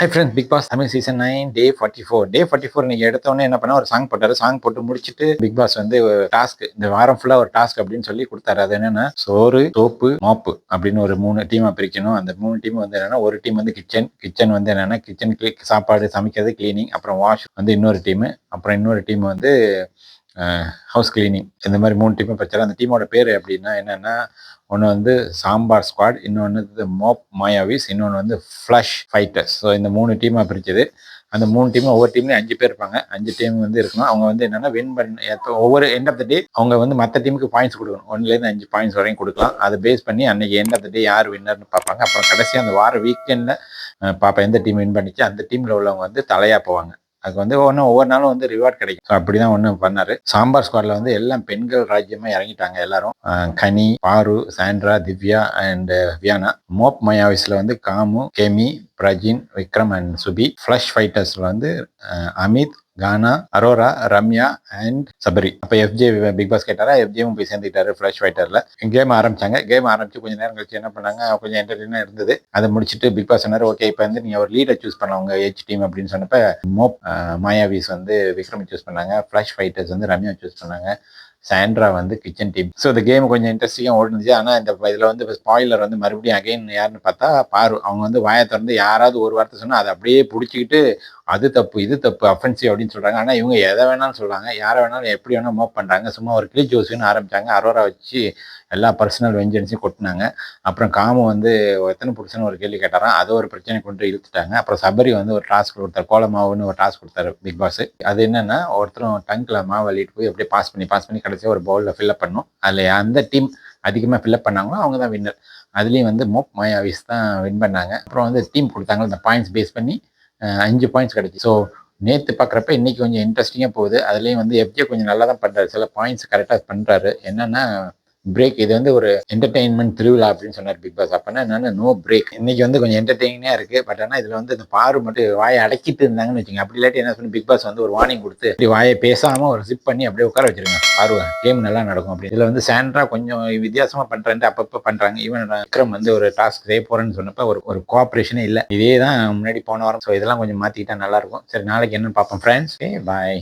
Hi friends big boss Tamil season nine day forty four day forty four நீங்கள் எடுத்தோடனே என்ன பண்ணா ஒரு சாங் போட்டாரு. சாங் போட்டு முடிச்சுட்டு பிக் பாஸ் வந்து டாஸ்க் இந்த வாரம் ஃபுல்லாக ஒரு டாஸ்க் அப்படின்னு சொல்லி கொடுத்தாரு. அது என்னன்னா சோறு தோப்பு மாப்பு அப்படின்னு ஒரு மூணு டீமாக பிரிக்கணும். அந்த மூணு டீம் வந்து என்னன்னா ஒரு டீம் வந்து கிச்சன் கிச்சன் வந்து என்னன்னா கிச்சன் சாப்பாடு சமைக்கிறது கிளீனிங் அப்புறம் வாஷ் வந்து இன்னொரு டீம் அப்புறம் இன்னொரு டீம் வந்து ஹவுஸ் கிளீனிங் இந்த மாதிரி மூணு டீமும் பிரச்சனை அந்த டீமோட பேர் அப்படின்னா என்னென்னா ஒன்று வந்து சாம்பார் ஸ்குவாட் இன்னொன்று மோப் மாயாவிஸ் இன்னொன்று வந்து ஃப்ளஷ் ஃபைட்டர்ஸ் ஸோ இந்த மூணு டீமாக பிரிச்சது. அந்த மூணு டீமும் ஒவ்வொரு டீம்லேயும் அஞ்சு பேர் இருப்பாங்க. அஞ்சு டீம் வந்து இருக்கணும். அவங்க வந்து என்னென்னா வின் பண்ண ஒவ்வொரு எண்ட் ஆஃப் த டே அவங்க வந்து மற்ற டீமுக்கு பாயிண்ட்ஸ் கொடுக்கணும். ஒன்லேருந்து அஞ்சு பாயிண்ட்ஸ் வரையும் கொடுக்கலாம். அதை பேஸ் பண்ணி அன்னைக்கு எண்ட் ஆஃப் த டே யார் வின்னர்னு பார்ப்பாங்க. அப்புறம் கடைசியாக அந்த வார வீக்கெண்டில் பார்ப்பேன் எந்த டீம் வின் பண்ணிச்சு அந்த டீமில் உள்ளவங்க வந்து தலையாக போவாங்க. அதுக்கு வந்து ஒன்றும் ஒவ்வொரு நாளும் வந்து ரிவார்ட் கிடைக்கும். ஸோ அப்படி தான் ஒன்று பண்ணார். சாம்பார் ஸ்குவாடில் வந்து எல்லாம் பெண்கள் ராஜ்யமாக இறங்கிட்டாங்க எல்லாரும். கனி பாரு Sandra Divya and Viyana. Mob மயாவிஸில் வந்து காமு கெமி பிரஜின் விக்ரம் அண்ட் சுபி. ஃப்ளஷ் ஃபைட்டர்ஸில் வந்து அமித் கானா அரோரா ரம்யா அண்ட் சபரி அப்போ எஃப்ஜே பிக் பாஸ் கேட்டாரா? எஃப்ஜேவும் போய் சேர்ந்துக்கிட்டாரு ஃப்ளஷ் ஃபைட்டரில் கேம் ஆரம்பிச்சாங்க. கேம் ஆரம்பிச்சு கொஞ்சம் நேரம் கழிச்சு என்ன பண்ணாங்க? கொஞ்சம் என்டர்டெயினாக இருந்தது. அதை முடிச்சுட்டு பிக் பாஸ் சொன்னார் ஓகே இப்போ வந்து நீங்கள் ஒரு லீடர் சூஸ் பண்ணலாம். உங்கள் ஏஜ் டீம் அப்படின்னு சொன்னப்போ மோப் மாயாவிஸ் வந்து விக்ரம் சூஸ் பண்ணாங்க. ஃப்ளஷ் ஃபைட்டர்ஸ் வந்து ரம்யா சூஸ் பண்ணாங்க. சாண்ட்ரா வந்து கிச்சன் டீம் ஸோ இந்த கேம் கொஞ்சம் இன்ட்ரெஸ்டிங்காக ஓடுனுச்சு. ஆனால் இந்த இதில் வந்து ஸ்பாயிலர் வந்து மறுபடியும் அகைன் யாருன்னு பார்த்தா பாரு அவங்க வந்து வாயை திறந்து யாராவது ஒரு வார்த்தை சொன்னால் அதை அப்படியே பிடிச்சிக்கிட்டு அது தப்பு இது தப்பு அஃபென்சிவ் அப்படின்னு சொல்கிறாங்க ஆனால் இவங்க எதை வேணாலும் சொல்கிறாங்க யாரை வேணாலும் எப்படி வேணாலும் மூவ் பண்ணுறாங்க சும்மா ஒரு கிளி ஜோசின்னு ஆரம்பித்தாங்க அரோரா வச்சு எல்லா பர்சனல் வெஞ்சன்ஸையும் கொட்டினாங்க. அப்புறம் காமு வந்து எத்தனை புருஷன் ஒரு கேள்வி கேட்டாராம். அதை ஒரு பிரச்சனை கொண்டு இழுத்துட்டாங்க. அப்புறம் சபரி வந்து ஒரு டாஸ்க் கொடுத்தாரு. கோலமாவுன்னு ஒரு டாஸ்க் கொடுத்தாரு பிக் பாஸ் அது என்னென்னா ஒருத்தரும் டங்கில் மாவு அள்ளிட்டு போய் அப்படியே பாஸ் பண்ணி பாஸ் பண்ணி கடைசியாக ஒரு பவுலில் ஃபில்அப் பண்ணும். அதில் அந்த டீம் அதிகமாக ஃபில்லப் பண்ணாங்களோ அவங்க தான் வின்னர் அதுலேயும் வந்து மோப் மாயாவிஸ் தான் வின் பண்ணாங்க. அப்புறம் வந்து டீம் கொடுத்தாங்க. அந்த பாயிண்ட்ஸ் பேஸ் பண்ணி அஞ்சு பாயிண்ட்ஸ் கிடைச்சி ஸோ நேற்று பார்க்குறப்ப இன்றைக்கி கொஞ்சம் இன்ட்ரெஸ்டிங்காக போகுது. அதுலேயும் வந்து எஃப்ஜே கொஞ்சம் நல்லா தான் பண்ணுறாரு சில பாயிண்ட்ஸ் கரெக்டாக பண்ணுறாரு என்னென்னா பிரேக் இது வந்து ஒரு என்டர்டெயின்மெண்ட் திருவிழா அப்படின்னு சொன்னார் பிக் பாஸ் அப்போனா என்னன்னா நோ பிரேக் இன்னைக்கு வந்து கொஞ்சம் என்டர்டெயினாக இருக்குது பட் ஆனால் இதில் வந்து இந்த பாரு மட்டும் வாயை அடக்கிட்டு இருந்தாங்கன்னு வச்சுங்க அப்படி இல்லாட்டி என்ன சொல்லி பிக் பாஸ் வந்து ஒரு வார்னிங் கொடுத்து இப்படி வாயை பேசாமல் ஒரு சிப் பண்ணி அப்படியே உட்கார வச்சிருங்க. பாரு கேம் நல்லா நடக்கும் அப்படி இதில் வந்து சாண்ட்ரா கொஞ்சம் வித்தியாசமாக பண்ணுறேன்ட்டு அப்பப்போ பண்ணுறாங்க ஈவன் விக்ரம் வந்து ஒரு டாஸ்க் செய்ய போகிறேன்னு சொன்னப்போ ஒரு ஒரு கோஆப்ரேஷனே இல்லை. இதே தான் முன்னாடி போன வாரம். ஸோ இதெல்லாம் கொஞ்சம் மாற்றிக்கிட்டா நல்லாயிருக்கும் சரி நாளைக்கு என்னன்னு பார்ப்போம் ஃப்ரெண்ட்ஸ் பாய்